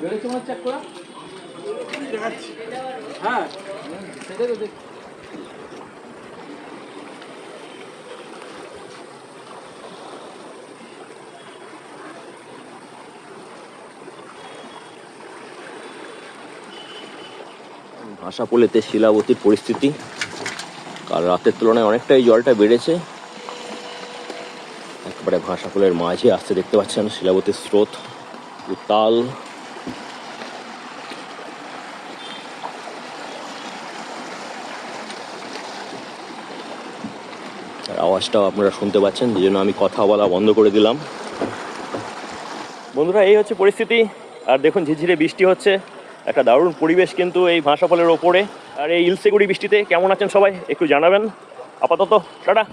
বেরোচ্ছে হচ্ছে করা সেটাই তো দেখ ভাষাপোলেতে শিলাবতীর পরিস্থিতি। কাল রাতের তুলনায় অনেকটাই জলটা বেড়েছে। একেবারে ভাষাপোলের মাঝে আসতে দেখতে পাচ্ছেন শিলাবতীর স্রোত, উত্তাল। আওয়াজটাও আপনারা শুনতে পাচ্ছেন যে জন্য আমি কথা বলা বন্ধ করে দিলাম। বন্ধুরা, এই হচ্ছে পরিস্থিতি। আর দেখুন, ঝিরঝিরে বৃষ্টি হচ্ছে। একটা দারুণ পরিবেশ কিন্তু এই ভাষাফলের ওপরে। আর এই ইলসেগুড়ি বৃষ্টিতে কেমন আছেন সবাই, একটু জানাবেন। আপাতত, টাটা।